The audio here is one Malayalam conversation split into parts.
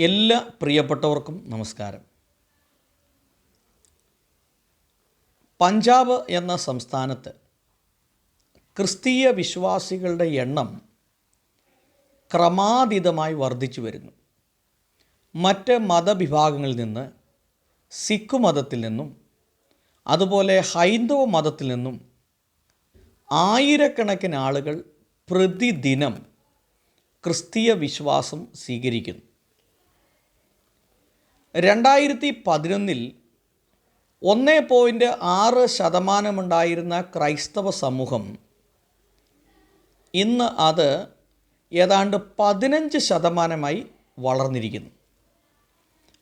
എല്ലാ പ്രിയപ്പെട്ടവർക്കും നമസ്കാരം. പഞ്ചാബ് എന്ന സംസ്ഥാനത്ത് ക്രിസ്തീയ വിശ്വാസികളുടെ എണ്ണം ക്രമാതീതമായി വർദ്ധിച്ചു വരുന്നു. മറ്റ് മതവിഭാഗങ്ങളിൽ നിന്ന് സിഖ് മതത്തിൽ നിന്നും അതുപോലെ ഹൈന്ദവ മതത്തിൽ നിന്നും ആയിരക്കണക്കിന് ആളുകൾ പ്രതിദിനം ക്രിസ്തീയ വിശ്വാസം സ്വീകരിക്കുന്നു. രണ്ടായിരത്തി പതിനൊന്നിൽ ഒന്ന് പോയിന്റ് ആറ് ശതമാനമുണ്ടായിരുന്ന ക്രൈസ്തവ സമൂഹം ഇന്ന് അത് ഏതാണ്ട് പതിനഞ്ച് ശതമാനമായി വളർന്നിരിക്കുന്നു.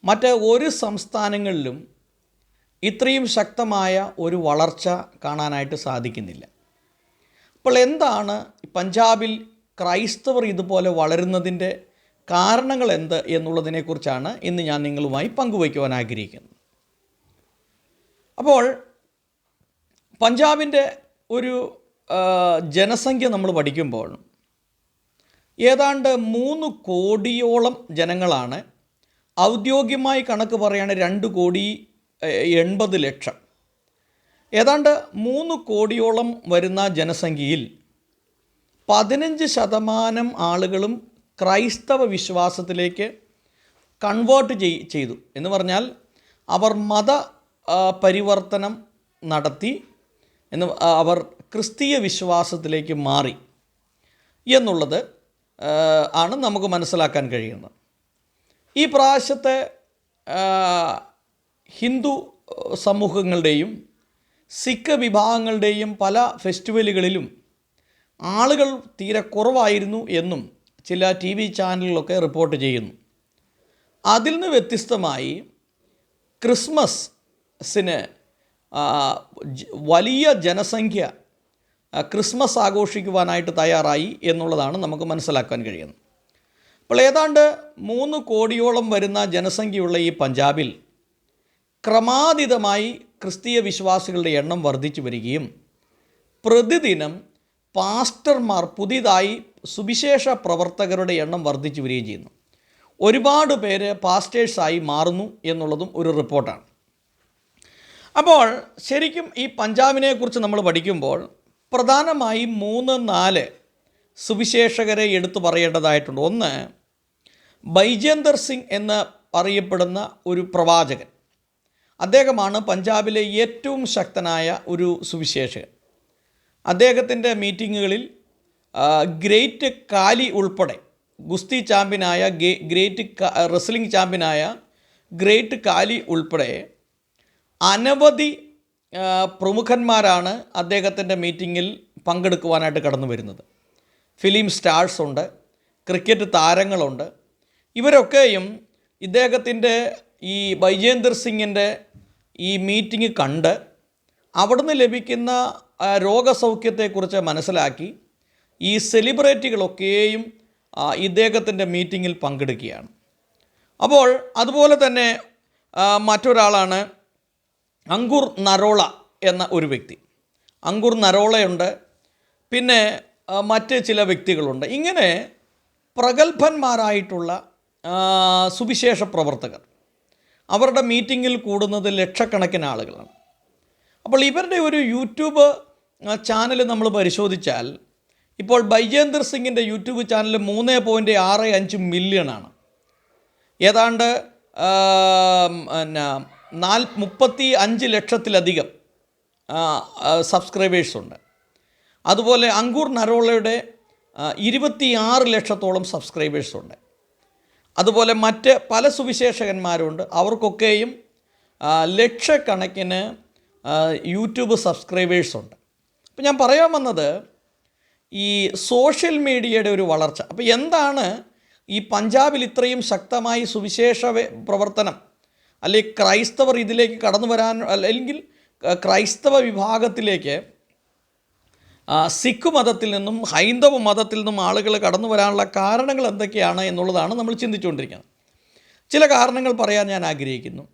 മറ്റ് ഒരു സംസ്ഥാനങ്ങളിലും ഇത്രയും ശക്തമായ ഒരു വളർച്ച കാണാനായിട്ട് സാധിക്കുന്നില്ല. അപ്പോൾ എന്താണ് പഞ്ചാബിൽ ക്രൈസ്തവർ ഇതുപോലെ വളരുന്നതിന്റെ കാരണങ്ങൾ എന്ത് എന്നുള്ളതിനെക്കുറിച്ചാണ് ഇന്ന് ഞാൻ നിങ്ങളുമായി പങ്കുവയ്ക്കുവാൻ ആഗ്രഹിക്കുന്നത്. അപ്പോൾ പഞ്ചാബിന്റെ ഒരു ജനസംഖ്യ നമ്മൾ പഠിക്കുമ്പോൾ ഏതാണ്ട് മൂന്ന് കോടിയോളം ജനങ്ങളാണ് ഔദ്യോഗികമായി കണക്ക് പറയാണ് രണ്ട് കോടി എൺപത് ലക്ഷം. ഏതാണ്ട് മൂന്ന് കോടിയോളം വരുന്ന ജനസംഖ്യയിൽ പതിനഞ്ച് ശതമാനം ആളുകളും ക്രൈസ്തവ വിശ്വാസത്തിലേക്ക് കൺവേർട്ട് ചെയ് ചെയ്തു. എന്ന് പറഞ്ഞാൽ അവർ മത പരിവർത്തനം നടത്തി എന്ന് അവർ ക്രിസ്തീയ വിശ്വാസത്തിലേക്ക് മാറി എന്നുള്ളത് ആണ് നമുക്ക് മനസ്സിലാക്കാൻ കഴിയുന്നത്. ഈ പ്രാവശ്യത്തെ ഹിന്ദു സമൂഹങ്ങളുടെയും സിഖ് വിഭാഗങ്ങളുടെയും പല ഫെസ്റ്റിവലുകളിലും ആളുകൾ തീരെ കുറവായിരുന്നു എന്നും ചില ടി വി ചാനലുകളൊക്കെ റിപ്പോർട്ട് ചെയ്യുന്നു. അതിൽ നിന്ന് വ്യത്യസ്തമായി ക്രിസ്മസിന് വലിയ ജനസംഖ്യ ക്രിസ്മസ് ആഘോഷിക്കുവാനായിട്ട് തയ്യാറായി എന്നുള്ളതാണ് നമുക്ക് മനസ്സിലാക്കാൻ കഴിയുന്നത്. അപ്പോൾ ഏതാണ്ട് മൂന്ന് കോടിയോളം വരുന്ന ജനസംഖ്യയുള്ള ഈ പഞ്ചാബിൽ ക്രമാതീതമായി ക്രിസ്തീയ വിശ്വാസികളുടെ എണ്ണം വർദ്ധിച്ചു വരികയും പ്രതിദിനം പാസ്റ്റർമാർ പുതിയതായി സുവിശേഷ പ്രവർത്തകരുടെ എണ്ണം വർദ്ധിച്ചു വരികയും ചെയ്യുന്നു. ഒരുപാട് പേര് പാസ്റ്റേഴ്സായി മാറുന്നു എന്നുള്ളതും ഒരു റിപ്പോർട്ടാണ്. അപ്പോൾ ശരിക്കും ഈ പഞ്ചാബിനെക്കുറിച്ച് നമ്മൾ പഠിക്കുമ്പോൾ പ്രധാനമായും മൂന്ന് നാല് സുവിശേഷകരെ എടുത്തു പറയേണ്ടതായിട്ടുണ്ട്. ഒന്ന് ബൈജേന്ദർ സിംഗ് എന്ന് അറിയപ്പെടുന്ന ഒരു പ്രവാചകൻ. അദ്ദേഹമാണ് പഞ്ചാബിലെ ഏറ്റവും ശക്തനായ ഒരു സുവിശേഷകൻ. അദ്ദേഹത്തിന്റെ മീറ്റിങ്ങുകളിൽ ഗ്രേറ്റ് കാലി ഉൾപ്പെടെ ഗുസ്തി ചാമ്പ്യനായ ഗേ- ഗ്രേറ്റ് റെസ്ലിംഗ് ചാമ്പ്യനായ ഗ്രേറ്റ് കാലി ഉൾപ്പെടെ അനവധി പ്രമുഖന്മാരാണ് അദ്ദേഹത്തിന്റെ മീറ്റിങ്ങിൽ പങ്കെടുക്കുവാനായിട്ട് കടന്നു വരുന്നത് ഫിലിം സ്റ്റാർസ് ഉണ്ട് ക്രിക്കറ്റ് താരങ്ങളുണ്ട്. ഇവരൊക്കെയും ഇദ്ദേഹത്തിന്റെ ഈ ബൈജേന്ദർ സിംഗിന്റെ ഈ മീറ്റിംഗ് കണ്ട് അവിടുന്ന് ലഭിക്കുന്ന രോഗസൗഖ്യത്തെക്കുറിച്ച് മനസ്സിലാക്കി ഈ സെലിബ്രിറ്റികളൊക്കെയും ഇദ്ദേഹത്തിന്റെ മീറ്റിങ്ങിൽ പങ്കെടുക്കുകയാണ്. അപ്പോൾ അതുപോലെ തന്നെ മറ്റൊരാളാണ് അങ്കുർ നരോള എന്ന ഒരു വ്യക്തി. അങ്കുർ നരോളയുണ്ട്. പിന്നെ മറ്റ് ചില വ്യക്തികളുണ്ട്. ഇങ്ങനെ പ്രഗത്ഭന്മാരായിട്ടുള്ള സുവിശേഷ പ്രവർത്തകർ. അവരുടെ മീറ്റിങ്ങിൽ കൂടുന്നത് ലക്ഷക്കണക്കിന് ആളുകളാണ്. അപ്പോൾ ഇവരുടെ ഒരു യൂട്യൂബ് ചാനൽ നമ്മൾ പരിശോധിച്ചാൽ ഇപ്പോൾ ബൈജേന്ദർ സിംഗിന്റെ യൂട്യൂബ് ചാനൽ മൂന്ന് പോയിന്റ് ആറ് അഞ്ച് മില്യണാണ്. ഏതാണ്ട് പിന്നെ നാൽ മുപ്പത്തി അഞ്ച് ലക്ഷത്തിലധികം സബ്സ്ക്രൈബേഴ്സുണ്ട് അതുപോലെ അങ്കൂർ നരോളയുടെ ഇരുപത്തിയാറ് ലക്ഷത്തോളം സബ്സ്ക്രൈബേഴ്സുണ്ട് അതുപോലെ മറ്റ് പല സുവിശേഷകന്മാരുണ്ട്. അവർക്കൊക്കെയും ആ, ലക്ഷക്കണക്കിന് യൂട്യൂബ് സബ്സ്ക്രൈബേഴ്സ് അപ്പോൾ ഞാൻ പറയാൻ വന്നത് ഈ സോഷ്യൽ മീഡിയയുടെ ഒരു വളർച്ച. അപ്പോൾ എന്താണ് ഈ പഞ്ചാബിൽ ഇത്രയും ശക്തമായി സുവിശേഷ പ്രവർത്തനം അല്ലെങ്കിൽ ക്രൈസ്തവർ ഇതിലേക്ക് കടന്നു വരാൻ അല്ലെങ്കിൽ ക്രൈസ്തവ വിഭാഗത്തിലേക്ക് സിഖ് മതത്തിൽ നിന്നും ഹൈന്ദവ മതത്തിൽ നിന്നും ആളുകൾ കടന്നു വരാനുള്ള കാരണങ്ങൾ എന്തൊക്കെയാണ് എന്നുള്ളതാണ് നമ്മൾ ചിന്തിച്ചുകൊണ്ടിരിക്കുന്നത്. ചില കാരണങ്ങൾ പറയാൻ ഞാൻ ആഗ്രഹിക്കുന്നു.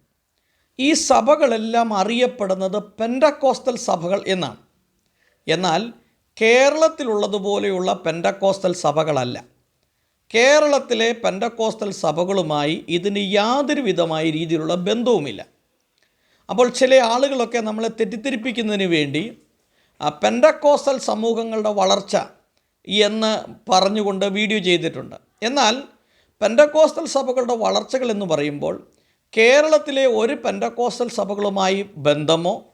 ഈ സഭകളെല്ലാം അറിയപ്പെടുന്നത് പെൻഡക്കോസ്റ്റൽ സഭകൾ എന്നാണ്. എന്നാൽ കേരളത്തിലുള്ളതുപോലെയുള്ള പെൻഡക്കോസ്റ്റൽ സഭകളല്ല. കേരളത്തിലെ പെൻഡക്കോസ്റ്റൽ സഭകളുമായി ഇതിന് യാതൊരു വിധമായ രീതിയിലുള്ള ബന്ധവുമില്ല. അപ്പോൾ ചില ആളുകളൊക്കെ നമ്മളെ തെറ്റിദ്ധരിപ്പിക്കുന്നതിന് വേണ്ടി പെൻഡക്കോസ്റ്റൽ സമൂഹങ്ങളുടെ വളർച്ച എന്ന് പറഞ്ഞുകൊണ്ട് വീഡിയോ ചെയ്തിട്ടുണ്ട്. എന്നാൽ പെൻഡക്കോസ്റ്റൽ സഭകളുടെ വളർച്ചകൾ എന്ന് പറയുമ്പോൾ കേരളത്തിലെ ഒരു പെൻഡക്കോസ്റ്റൽ സഭകളുമായി ബന്ധമോ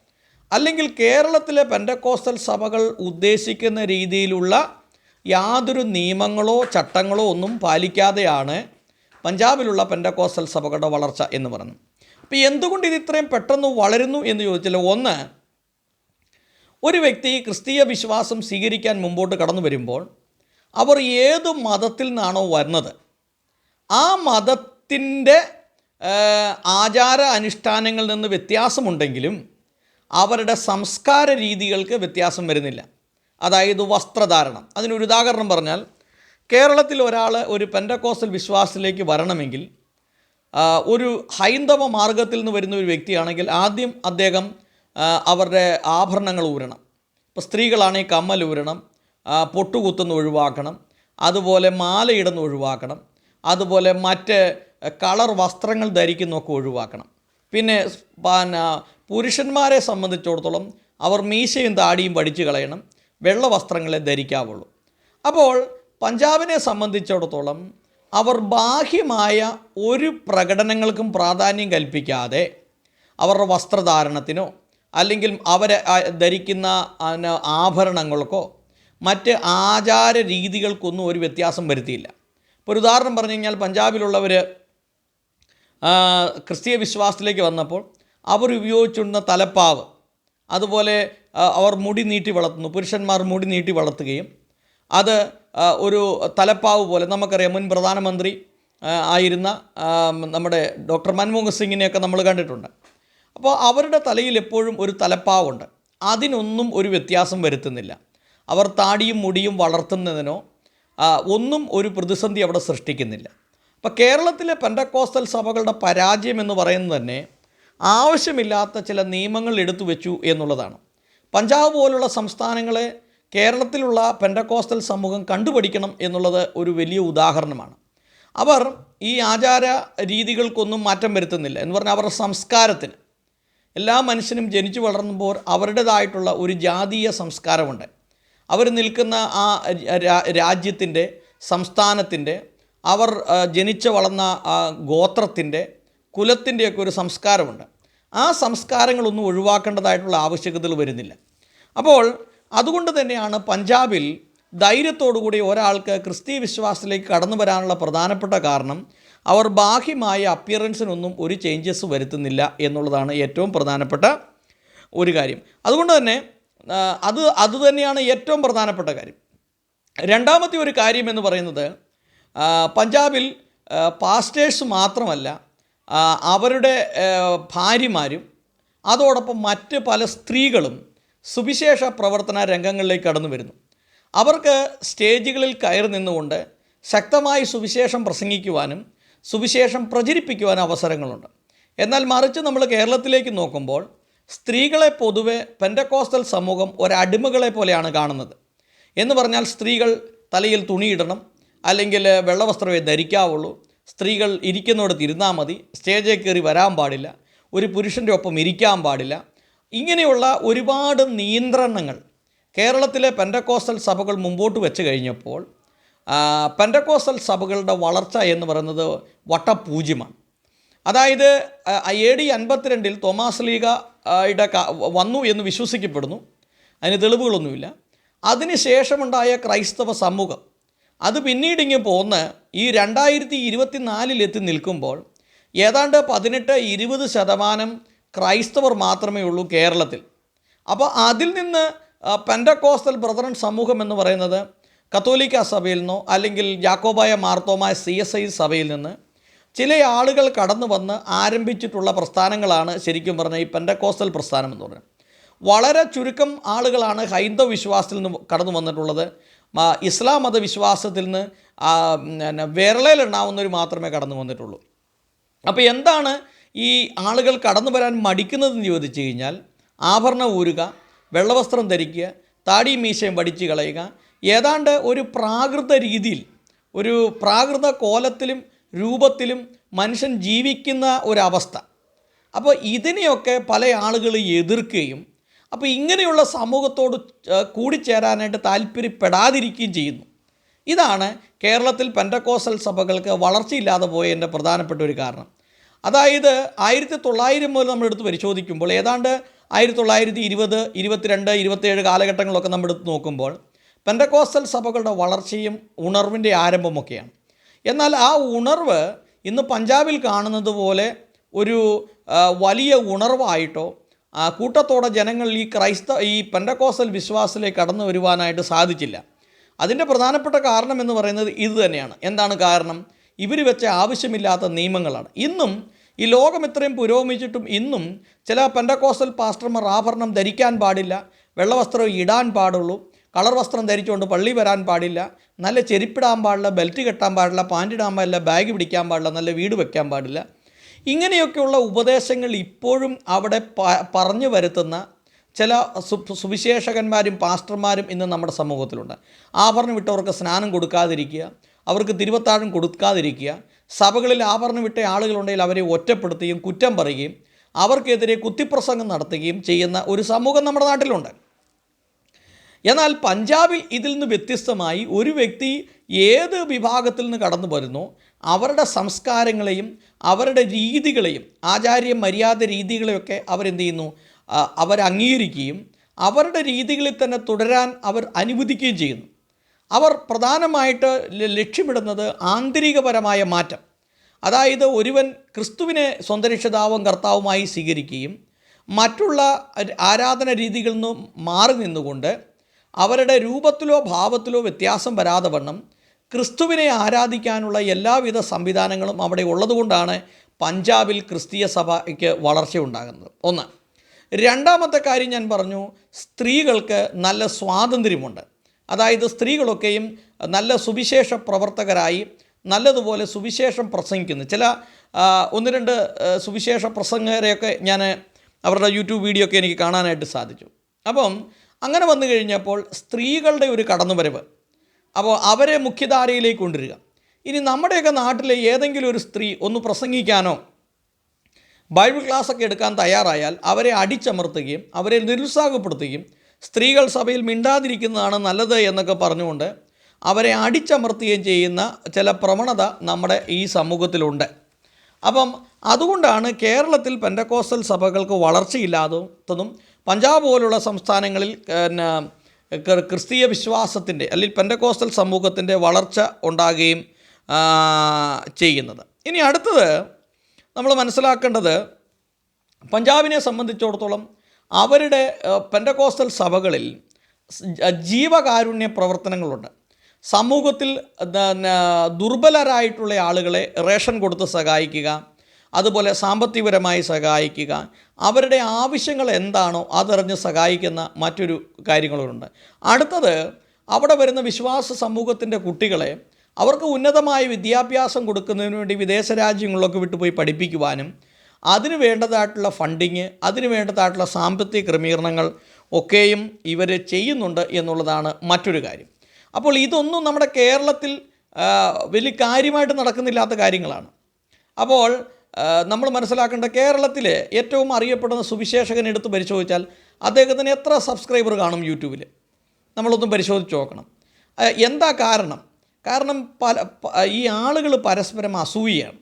അല്ലെങ്കിൽ കേരളത്തിലെ പെൻഡക്കോസ്റ്റൽ സഭകൾ ഉദ്ദേശിക്കുന്ന രീതിയിലുള്ള യാതൊരു നിയമങ്ങളോ ചട്ടങ്ങളോ ഒന്നും പാലിക്കാതെയാണ് പഞ്ചാബിലുള്ള പെൻഡക്കോസ്റ്റൽ സഭകളുടെ വളർച്ച എന്ന് പറഞ്ഞു അപ്പോൾ എന്തുകൊണ്ട് ഇത് ഇത്രയും പെട്ടെന്ന് വളരുന്നു എന്ന് ചോദിച്ചാൽ ഒന്ന് ഒരു വ്യക്തി ക്രിസ്തീയ വിശ്വാസം സ്വീകരിക്കാൻ മുമ്പോട്ട് കടന്നു വരുമ്പോൾ അവർ ഏത് മതത്തിൽ നിന്നാണോ വരുന്നത്? ആ മതത്തിന്റെ ആചാര അനുഷ്ഠാനങ്ങളിൽ നിന്ന് വ്യത്യാസമുണ്ടെങ്കിലും അവരുടെ സംസ്കാര രീതികൾക്ക് വ്യത്യാസം വരുന്നില്ല. അതായത് വസ്ത്രധാരണം. അതിനൊരു ഉദാഹരണം പറഞ്ഞാൽ കേരളത്തിൽ ഒരാൾ ഒരു പെൻഡക്കോസ്റ്റൽ വിശ്വാസത്തിലേക്ക് വരണമെങ്കിൽ ഒരു ഹൈന്ദവ മാർഗത്തിൽ നിന്ന് വരുന്ന ഒരു വ്യക്തിയാണെങ്കിൽ ആദ്യം അദ്ദേഹം അവരുടെ ആഭരണങ്ങൾ ഊരണം. ഇപ്പോൾ സ്ത്രീകളാണെങ്കിൽ കമ്മൽ ഊരണം പൊട്ടുകുത്തുന്ന ഒഴിവാക്കണം അതുപോലെ മാലയിടുന്ന ഒഴിവാക്കണം അതുപോലെ മറ്റ് കളർ വസ്ത്രങ്ങൾ ധരിക്കുന്നൊക്കെ ഒഴിവാക്കണം. പിന്നെ പിന്നെ പുരുഷന്മാരെ സംബന്ധിച്ചിടത്തോളം അവർ മീശയും താടിയും പഠിച്ചു കളയണം വെള്ള വസ്ത്രങ്ങളെ ധരിക്കാവുള്ളൂ. അപ്പോൾ പഞ്ചാബിനെ സംബന്ധിച്ചിടത്തോളം അവർ ബാഹ്യമായ ഒരു പ്രകടനങ്ങൾക്കും പ്രാധാന്യം കൽപ്പിക്കാതെ അവരുടെ വസ്ത്രധാരണത്തിനോ അല്ലെങ്കിൽ അവരെ ധരിക്കുന്ന ആഭരണങ്ങൾക്കോ മറ്റ് ആചാര രീതികൾക്കൊന്നും ഒരു വ്യത്യാസം വരുത്തിയില്ല. ഇപ്പോൾ ഒരു ഉദാഹരണം പറഞ്ഞു കഴിഞ്ഞാൽ പഞ്ചാബിലുള്ളവർ ക്രിസ്തീയ വിശ്വാസത്തിലേക്ക് വന്നപ്പോൾ അവർ ഉപയോഗിച്ചിരുന്ന തലപ്പാവ്. അതുപോലെ അവർ മുടി നീട്ടി വളർത്തുന്നു. പുരുഷന്മാർ മുടി നീട്ടി വളർത്തുകയും അത് ഒരു തലപ്പാവ് പോലെ നമുക്കറിയാം മുൻ പ്രധാനമന്ത്രി ആയിരുന്ന നമ്മുടെ ഡോക്ടർ മൻമോഹൻ സിംഗിനെയൊക്കെ നമ്മൾ കണ്ടിട്ടുണ്ട്. അപ്പോൾ അവരുടെ തലയിൽ എപ്പോഴും ഒരു തലപ്പാവുണ്ട്. അതിനൊന്നും ഒരു വ്യത്യാസം വരുത്തുന്നില്ല. അവർ താടിയും മുടിയും വളർത്തുന്നതിനോ ഒന്നും ഒരു പ്രതിസന്ധി അവിടെ സൃഷ്ടിക്കുന്നില്ല. അപ്പോൾ കേരളത്തിലെ പെൻഡക്കോസ്റ്റൽ സഭകളുടെ പരാജയം എന്ന് പറയുന്നത് തന്നെ ആവശ്യമില്ലാത്ത ചില നിയമങ്ങൾ എടുത്തു വെച്ചു എന്നുള്ളതാണ്. പഞ്ചാബ് പോലുള്ള സംസ്ഥാനങ്ങളെ കേരളത്തിലുള്ള പെൻഡക്കോസ്റ്റൽ സമൂഹം കണ്ടുപഠിക്കണം എന്നുള്ളത് ഒരു വലിയ ഉദാഹരണമാണ്. അവർ ഈ ആചാര രീതികൾക്കൊന്നും മാറ്റം വരുത്തുന്നില്ല. എന്ന് പറഞ്ഞാൽ അവരുടെ സംസ്കാരത്തിന്. എല്ലാ മനുഷ്യനും ജനിച്ചു വളർന്നുമ്പോൾ അവരുടേതായിട്ടുള്ള ഒരു ജാതീയ സംസ്കാരമുണ്ട്. അവർ നിൽക്കുന്ന ആ രാജ്യത്തിന്റെ സംസ്ഥാനത്തിന്റെ അവർ ജനിച്ച് വളർന്ന ഗോത്രത്തിന്റെ കുലത്തിന്റെയൊക്കെ ഒരു സംസ്കാരമുണ്ട്. ആ സംസ്കാരങ്ങളൊന്നും ഒഴിവാക്കേണ്ടതായിട്ടുള്ള ആവശ്യകതകൾ വരുന്നില്ല. അപ്പോൾ അതുകൊണ്ട് തന്നെയാണ് പഞ്ചാബിൽ ധൈര്യത്തോടുകൂടി ഒരാൾക്ക് ക്രിസ്തീയ വിശ്വാസത്തിലേക്ക് കടന്നു വരാനുള്ള പ്രധാനപ്പെട്ട കാരണം അവർ ബാഹ്യമായ അപ്പിയറൻസിനൊന്നും ഒരു ചേഞ്ചസ് വരുത്തുന്നില്ല എന്നുള്ളതാണ് ഏറ്റവും പ്രധാനപ്പെട്ട ഒരു കാര്യം. അതുകൊണ്ട് തന്നെ അത് അതുതന്നെയാണ് ഏറ്റവും പ്രധാനപ്പെട്ട കാര്യം. രണ്ടാമത്തെ ഒരു കാര്യം എന്ന് പറയുന്നത് പഞ്ചാബിൽ പാസ്റ്റേഴ്സ് മാത്രമല്ല അവരുടെ ഭാര്യമാരും അതോടൊപ്പം മറ്റ് പല സ്ത്രീകളും സുവിശേഷ പ്രവർത്തന രംഗങ്ങളിലേക്ക് കടന്നു വരുന്നു. അവർക്ക് സ്റ്റേജുകളിൽ കയറി നിന്നുകൊണ്ട് ശക്തമായി സുവിശേഷം പ്രസംഗിക്കുവാനും സുവിശേഷം പ്രചരിപ്പിക്കുവാനും അവസരങ്ങളുണ്ട്. എന്നാൽ മറിച്ച് നമ്മൾ കേരളത്തിലേക്ക് നോക്കുമ്പോൾ സ്ത്രീകളെ പൊതുവെ പെൻഡക്കോസ്റ്റൽ സമൂഹം ഒരടിമകളെ പോലെയാണ് കാണുന്നത്. എന്ന് പറഞ്ഞാൽ സ്ത്രീകൾ തലയിൽ തുണിയിടണം അല്ലെങ്കിൽ വെള്ളവസ്ത്രമേ ധരിക്കാവുള്ളൂ സ്ത്രീകൾ ഇരിക്കുന്നിടത്ത് ഇരുന്നാൽ മതി സ്റ്റേജിൽ കയറി വരാൻ പാടില്ല ഒരു പുരുഷന്റെ ഒപ്പം ഇരിക്കാൻ പാടില്ല. ഇങ്ങനെയുള്ള ഒരുപാട് നിയന്ത്രണങ്ങൾ കേരളത്തിലെ പെൻഡക്കോസ്റ്റൽ സഭകൾ മുമ്പോട്ട് വെച്ച് കഴിഞ്ഞപ്പോൾ പെൻഡക്കോസ്റ്റൽ സഭകളുടെ വളർച്ച എന്ന് പറയുന്നത് വട്ടപൂജ്യമാണ്. അതായത് എ ഡി അൻപത്തിരണ്ടിൽ തോമാസ് ലീഗ ഇട വന്നു എന്ന് വിശ്വസിക്കപ്പെടുന്നു. അതിന് തെളിവുകളൊന്നുമില്ല. അതിനുശേഷമുണ്ടായ ക്രൈസ്തവ സമൂഹം അത് പിന്നീട് ഇങ്ങ് പോന്ന് ഈ രണ്ടായിരത്തി ഇരുപത്തി നാലിലെത്തി നിൽക്കുമ്പോൾ ഏതാണ്ട് പതിനെട്ട് ഇരുപത് ശതമാനം ക്രൈസ്തവർ മാത്രമേ ഉള്ളൂ കേരളത്തിൽ. അപ്പോൾ അതിൽ നിന്ന് പെൻഡക്കോസ്റ്റൽ ബ്രദറൻ സമൂഹം എന്ന് പറയുന്നത് കത്തോലിക്ക സഭയിൽ നിന്നോ അല്ലെങ്കിൽ Jacobaya Marthoma C S I സഭയിൽ നിന്ന് ചില ആളുകൾ കടന്നു വന്ന് ആരംഭിച്ചിട്ടുള്ള പ്രസ്ഥാനങ്ങളാണ് ശരിക്കും പറഞ്ഞാൽ ഈ പെൻഡക്കോസ്റ്റൽ പ്രസ്ഥാനം എന്ന് പറയുന്നത്. വളരെ ചുരുക്കം ആളുകളാണ് ഹൈന്ദവ വിശ്വാസത്തിൽ നിന്ന് കടന്നു വന്നിട്ടുള്ളത്. ഇസ്ലാം മത വിശ്വാസത്തിൽ നിന്ന് വിരളയിലുണ്ടാവുന്നവർ മാത്രമേ കടന്നു വന്നിട്ടുള്ളൂ. അപ്പോൾ എന്താണ് ഈ ആളുകൾ കടന്നു വരാൻ മടിക്കുന്നതെന്ന് ചോദിച്ചു കഴിഞ്ഞാൽ ആഭരണം ഊരുക വെള്ളവസ്ത്രം ധരിക്കുക താടി മീശയും വടിച്ചു കളയുക ഏതാണ്ട് ഒരു പ്രാകൃത രീതിയിൽ ഒരു പ്രാകൃത കോലത്തിലും രൂപത്തിലും മനുഷ്യൻ ജീവിക്കുന്ന ഒരവസ്ഥ. അപ്പോൾ ഇതിനെയൊക്കെ പല ആളുകൾ എതിർക്കുകയും അപ്പോൾ ഇങ്ങനെയുള്ള സമൂഹത്തോട് കൂടിച്ചേരാനായിട്ട് താല്പര്യപ്പെടാതിരിക്കുകയും ചെയ്യുന്നു. ഇതാണ് കേരളത്തിൽ പെൻഡക്കോസൽ സഭകൾക്ക് വളർച്ചയില്ലാതെ പോയതിന്റെ പ്രധാനപ്പെട്ട ഒരു കാരണം. അതായത് ആയിരത്തി തൊള്ളായിരം മുതൽ നമ്മൾ എടുത്ത് പരിശോധിക്കുമ്പോൾ ഏതാണ്ട് ആയിരത്തി തൊള്ളായിരത്തി ഇരുപത് ഇരുപത്തിരണ്ട് ഇരുപത്തേഴ് കാലഘട്ടങ്ങളൊക്കെ നമ്മൾ എടുത്ത് നോക്കുമ്പോൾ പെൻഡക്കോസ്റ്റൽ സഭകളുടെ വളർച്ചയും ഉണർവിന്റെ ആരംഭമൊക്കെയാണ്. എന്നാൽ ആ ഉണർവ് ഇന്ന് പഞ്ചാബിൽ കാണുന്നത് പോലെ ഒരു വലിയ ഉണർവായിട്ടോ കൂട്ടത്തോടെ ജനങ്ങൾ ഈ ക്രൈസ്ത ഈ പെൻഡക്കോസൽ വിശ്വാസത്തിലേക്ക് കടന്നു വരുവാനായിട്ട് സാധിച്ചില്ല. അതിന്റെ പ്രധാനപ്പെട്ട കാരണം എന്ന് പറയുന്നത് ഇത് തന്നെയാണ്. എന്താണ് കാരണം? ഇവർ വെച്ച ആവശ്യമില്ലാത്ത നിയമങ്ങളാണ്. ഇന്നും ഈ ലോകം ഇത്രയും പുരോഗമിച്ചിട്ടും ഇന്നും ചില പെൻഡക്കോസൽ പാസ്റ്റർമാർ ആഭരണം ധരിക്കാൻ പാടില്ല വെള്ളവസ്ത്രം ഇടാൻ പാടുള്ളൂ കളർ വസ്ത്രം ധരിച്ചുകൊണ്ട് പള്ളി വരാൻ പാടില്ല നല്ല ചെരുപ്പിടാൻ പാടില്ല ബെൽറ്റ് കെട്ടാൻ പാടില്ല പാന്റിടാൻ പാടില്ല ബാഗ് പിടിക്കാൻ പാടില്ല നല്ല വീട് വയ്ക്കാൻ പാടില്ല. ഇങ്ങനെയൊക്കെയുള്ള ഉപദേശങ്ങൾ ഇപ്പോഴും അവിടെ പറഞ്ഞു വരുത്തുന്ന ചില സുവിശേഷകന്മാരും പാസ്റ്റർമാരും ഇന്ന് നമ്മുടെ സമൂഹത്തിലുണ്ട്. ആഭരണം വിട്ടവർക്ക് സ്നാനം കൊടുക്കാതിരിക്കുക അവർക്ക് തിരുവത്താഴം കൊടുക്കാതിരിക്കുക സഭകളിൽ ആഭരണം വിട്ട ആളുകളുണ്ടെങ്കിൽ അവരെ ഒറ്റപ്പെടുത്തുകയും കുറ്റം പറയുകയും അവർക്കെതിരെ കുത്തിപ്രസംഗം നടത്തുകയും ചെയ്യുന്ന ഒരു സമൂഹം നമ്മുടെ നാട്ടിലുണ്ട്. എന്നാൽ പഞ്ചാബിൽ ഇതിൽ നിന്ന് വ്യത്യസ്തമായി ഒരു വ്യക്തി ഏത് വിഭാഗത്തിൽ നിന്ന് കടന്നു വരുന്നോ അവരുടെ സംസ്കാരങ്ങളെയും അവരുടെ രീതികളെയും ആചാര്യ മര്യാദ രീതികളെയൊക്കെ അവരെന്ത് ചെയ്യുന്നു? അവരംഗീകരിക്കുകയും അവരുടെ രീതികളിൽ തന്നെ തുടരാൻ അവർ അനുവദിക്കുകയും ചെയ്യുന്നു. അവർ പ്രധാനമായിട്ട് ലക്ഷ്യമിടുന്നത് ആന്തരികപരമായ മാറ്റം. അതായത് ഒരുവൻ ക്രിസ്തുവിനെ സ്വന്തം രക്ഷിതാവും കർത്താവുമായി സ്വീകരിക്കുകയും മറ്റുള്ള ആരാധന രീതികളിൽ നിന്നും മാറി നിന്നുകൊണ്ട് അവരുടെ രൂപത്തിലോ ഭാവത്തിലോ വ്യത്യാസം വരാതെ വണ്ണം ക്രിസ്തുവിനെ ആരാധിക്കാനുള്ള എല്ലാവിധ സംവിധാനങ്ങളും അവിടെ ഉള്ളതുകൊണ്ടാണ് പഞ്ചാബിൽ ക്രിസ്തീയ സഭയ്ക്ക് വളർച്ചയുണ്ടാകുന്നത്. ഒന്ന് രണ്ടാമത്തെ കാര്യം ഞാൻ പറഞ്ഞു സ്ത്രീകൾക്ക് നല്ല സ്വാതന്ത്ര്യമുണ്ട്. അതായത് സ്ത്രീകളൊക്കെയും നല്ല സുവിശേഷ പ്രവർത്തകരായി നല്ലതുപോലെ സുവിശേഷം പ്രസംഗിക്കുന്നു. ചില ഒന്ന് രണ്ട് സുവിശേഷ പ്രസംഗരെയൊക്കെ ഞാൻ അവരുടെ യൂട്യൂബ് വീഡിയോ ഒക്കെ എനിക്ക് കാണാനായിട്ട് സാധിച്ചു. അപ്പം അങ്ങനെ വന്നു കഴിഞ്ഞപ്പോൾ സ്ത്രീകളുടെ ഒരു കടന്നുവരവ് അപ്പോൾ അവരെ മുഖ്യധാരയിലേക്ക് കൊണ്ടുവരിക. ഇനി നമ്മുടെയൊക്കെ നാട്ടിലെ ഏതെങ്കിലും ഒരു സ്ത്രീ ഒന്ന് പ്രസംഗിക്കാനോ ബൈബിൾ ക്ലാസ്സൊക്കെ എടുക്കാൻ തയ്യാറായാൽ അവരെ അടിച്ചമർത്തുകയും അവരെ നിരുത്സാഹപ്പെടുത്തുകയും സ്ത്രീകൾ സഭയിൽ മിണ്ടാതിരിക്കുന്നതാണ് നല്ലത് എന്നൊക്കെ പറഞ്ഞുകൊണ്ട് അവരെ അടിച്ചമർത്തുകയും ചെയ്യുന്ന ചില പ്രവണത നമ്മുടെ ഈ സമൂഹത്തിലുണ്ട്. അപ്പം അതുകൊണ്ടാണ് കേരളത്തിൽ പെൻഡക്കോസ്റ്റൽ സഭകൾക്ക് വളർച്ചയില്ലാത്തതും പഞ്ചാബ് പോലുള്ള സംസ്ഥാനങ്ങളിൽ പിന്നെ ക്രിസ്തീയ വിശ്വാസത്തിന്റെ അല്ലെങ്കിൽ പെൻഡക്കോസ്റ്റൽ സമൂഹത്തിന്റെ വളർച്ച ഉണ്ടാകുകയും ചെയ്യുന്നത്. ഇനി അടുത്തത് നമ്മൾ മനസ്സിലാക്കേണ്ടത് പഞ്ചാബിനെ സംബന്ധിച്ചിടത്തോളം അവരുടെ പെൻഡക്കോസ്റ്റൽ സഭകളിൽ ജീവകാരുണ്യ പ്രവർത്തനങ്ങളുണ്ട്. സമൂഹത്തിൽ ദുർബലരായിട്ടുള്ള ആളുകളെ റേഷൻ കൊടുത്ത് സഹായിക്കുക അതുപോലെ സാമ്പത്തികപരമായി സഹായിക്കുക അവരുടെ ആവശ്യങ്ങൾ എന്താണോ അതറിഞ്ഞ് സഹായിക്കുന്ന മറ്റൊരു കാര്യങ്ങളുണ്ട്. അടുത്തത് അവിടെ വരുന്ന വിശ്വാസ സമൂഹത്തിന്റെ കുട്ടികളെ അവർക്ക് ഉന്നതമായ വിദ്യാഭ്യാസം കൊടുക്കുന്നതിന് വേണ്ടി വിദേശ രാജ്യങ്ങളിലൊക്കെ വിട്ടുപോയി പഠിപ്പിക്കുവാനും അതിന് വേണ്ടതായിട്ടുള്ള ഫണ്ടിങ് അതിന് വേണ്ടതായിട്ടുള്ള സാമ്പത്തിക ക്രമീകരണങ്ങൾ ഒക്കെയും ഇവർ ചെയ്യുന്നുണ്ട് എന്നുള്ളതാണ് മറ്റൊരു കാര്യം. അപ്പോൾ ഇതൊന്നും നമ്മുടെ കേരളത്തിൽ വലിയ കാര്യമായിട്ട് നടക്കുന്നില്ലാത്ത കാര്യങ്ങളാണ്. അപ്പോൾ നമ്മൾ മനസ്സിലാക്കേണ്ട കേരളത്തിലെ ഏറ്റവും അറിയപ്പെടുന്ന സുവിശേഷകൻ എടുത്ത് പരിശോധിച്ചാൽ അദ്ദേഹത്തിന് എത്ര സബ്സ്ക്രൈബർ കാണും യൂട്യൂബിൽ നമ്മളൊന്നും പരിശോധിച്ച് നോക്കണം. എന്താ കാരണം? കാരണം പല ഈ ആളുകൾ പരസ്പരം അസൂയയാണ്.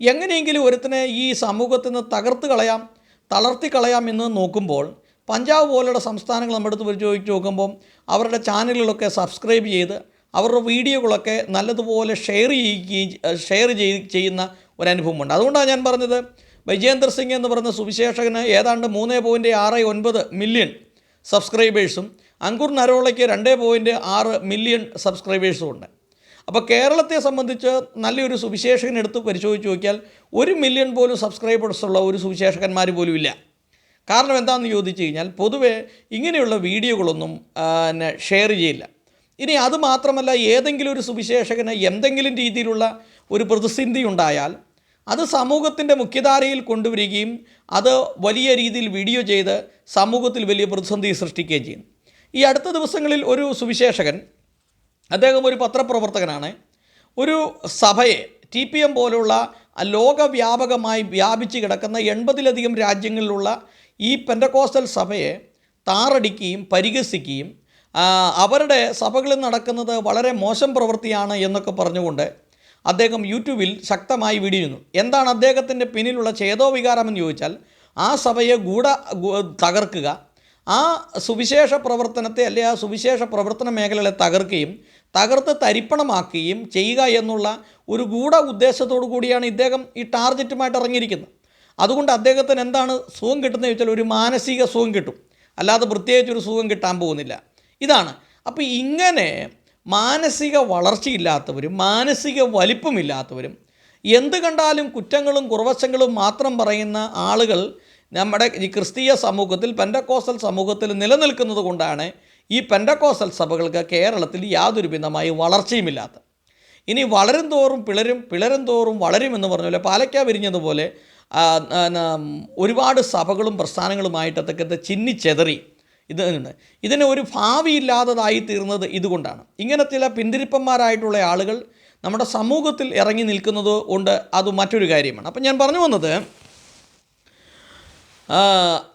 എങ്ങനെയെങ്കിലും ഒരുത്തിനെ ഈ സമൂഹത്തിൽ നിന്ന് തകർത്ത് കളയാം തളർത്തി കളയാം എന്ന് നോക്കുമ്പോൾ പഞ്ചാബ് പോലുള്ള സംസ്ഥാനങ്ങൾ നമ്മുടെ അടുത്ത് പരിശോധിച്ച് നോക്കുമ്പോൾ അവരുടെ ചാനലുകളൊക്കെ സബ്സ്ക്രൈബ് ചെയ്ത് അവരുടെ വീഡിയോകളൊക്കെ നല്ലതുപോലെ ഷെയർ ചെയ്യുകയും ഷെയർ ചെയ്യുന്ന ഒരനുഭവമുണ്ട്. അതുകൊണ്ടാണ് ഞാൻ പറഞ്ഞത് വിജേന്ദർ സിംഗ് എന്ന് പറയുന്ന സുവിശേഷകന് ഏതാണ്ട് മൂന്ന് പോയിന്റ് ആറ് ഒൻപത് മില്യൺ സബ്സ്ക്രൈബേഴ്സും അങ്കുർ നരോളയ്ക്ക് രണ്ട് പോയിന്റ് ആറ് മില്യൺ സബ്സ്ക്രൈബേഴ്സും ഉണ്ട്. അപ്പോൾ കേരളത്തെ സംബന്ധിച്ച് നല്ലൊരു സുവിശേഷകൻ എടുത്ത് പരിശോധിച്ച് നോക്കിയാൽ ഒരു മില്യൺ പോലും സബ്സ്ക്രൈബേഴ്സ് ഉള്ള ഒരു സുവിശേഷകന്മാർ പോലും ഇല്ല. കാരണം എന്താണെന്ന് ചോദിച്ചു കഴിഞ്ഞാൽ പൊതുവേ ഇങ്ങനെയുള്ള വീഡിയോകളൊന്നും ഷെയർ ചെയ്യില്ല. ഇനി അത് മാത്രമല്ല ഏതെങ്കിലും ഒരു സുവിശേഷകന് എന്തെങ്കിലും രീതിയിലുള്ള ഒരു പ്രതിസന്ധി ഉണ്ടായാൽ അത് സമൂഹത്തിന്റെ മുഖ്യധാരയിൽ കൊണ്ടുവരികയും അത് വലിയ രീതിയിൽ വീഡിയോ ചെയ്ത് സമൂഹത്തിൽ വലിയ പ്രതിസന്ധി സൃഷ്ടിക്കുകയും ചെയ്യും. ഈ അടുത്ത ദിവസങ്ങളിൽ ഒരു സുവിശേഷകൻ അദ്ദേഹം ഒരു പത്രപ്രവർത്തകനാണ്. ഒരു സഭയെ ടി പി എം പോലുള്ള ലോകവ്യാപകമായി വ്യാപിച്ച് കിടക്കുന്ന എൺപതിലധികം രാജ്യങ്ങളിലുള്ള ഈ പെൻഡക്കോസ്റ്റൽ സഭയെ താറടിക്കുകയും പരിഹസിക്കുകയും അവരുടെ സഭകളിൽ നടക്കുന്നത് വളരെ മോശം പ്രവൃത്തിയാണ് എന്നൊക്കെ പറഞ്ഞുകൊണ്ട് അദ്ദേഹം യൂട്യൂബിൽ ശക്തമായി വീടിയിരുന്നു എന്താണ് അദ്ദേഹത്തിന്റെ പിന്നിലുള്ള ചേതോവികാരമെന്ന് ചോദിച്ചാൽ ആ സഭയെ ഗൂഢ തകർക്കുക ആ സുവിശേഷ പ്രവർത്തനത്തെ അല്ലെ ആ സുവിശേഷ പ്രവർത്തന മേഖലകളെ തകർക്കുകയും തകർത്ത് തരിപ്പണമാക്കുകയും ചെയ്യുക എന്നുള്ള ഒരു ഗൂഢ ഉദ്ദേശത്തോടു കൂടിയാണ് ഇദ്ദേഹം ഈ ടാർഗറ്റുമായിട്ട് ഇറങ്ങിയിരിക്കുന്നത്. അതുകൊണ്ട് അദ്ദേഹത്തിന് എന്താണ് സുഖം കിട്ടുന്നത് ചോദിച്ചാൽ ഒരു മാനസിക സുഖം കിട്ടും. അല്ലാതെ പ്രത്യേകിച്ചൊരു സുഖം കിട്ടാൻ പോകുന്നില്ല. ഇതാണ്. അപ്പോൾ ഇങ്ങനെ മാനസിക വളർച്ചയില്ലാത്തവരും മാനസിക വലിപ്പമില്ലാത്തവരും എന്ത് കണ്ടാലും കുറ്റങ്ങളും കുറവശങ്ങളും മാത്രം പറയുന്ന ആളുകൾ നമ്മുടെ ഈ ക്രിസ്തീയ സമൂഹത്തിൽ പെൻഡക്കോസൽ സമൂഹത്തിൽ നിലനിൽക്കുന്നത് കൊണ്ടാണ് ഈ പെൻഡക്കോസൽ സഭകൾക്ക് കേരളത്തിൽ യാതൊരു വിധമായി വളർച്ചയുമില്ലാത്ത ഇനി വളരും തോറും പിളരും പിളരും തോറും വളരുമെന്ന് പറഞ്ഞ പോലെ പാലക്ക വിരിഞ്ഞതുപോലെ ഒരുപാട് സഭകളും പ്രസ്ഥാനങ്ങളുമായിട്ടൊക്കെ ചിന്നിച്ചെതറി ഇത് ഇതിന് ഒരു ഭാവിയില്ലാത്തതായി തീർന്നത് ഇതുകൊണ്ടാണ്. ഇങ്ങനെ ചില പിന്തിരിപ്പന്മാരായിട്ടുള്ള ആളുകൾ നമ്മുടെ സമൂഹത്തിൽ ഇറങ്ങി നിൽക്കുന്നത് കൊണ്ട് അത് മറ്റൊരു കാര്യമാണ്. അപ്പം ഞാൻ പറഞ്ഞു വന്നത്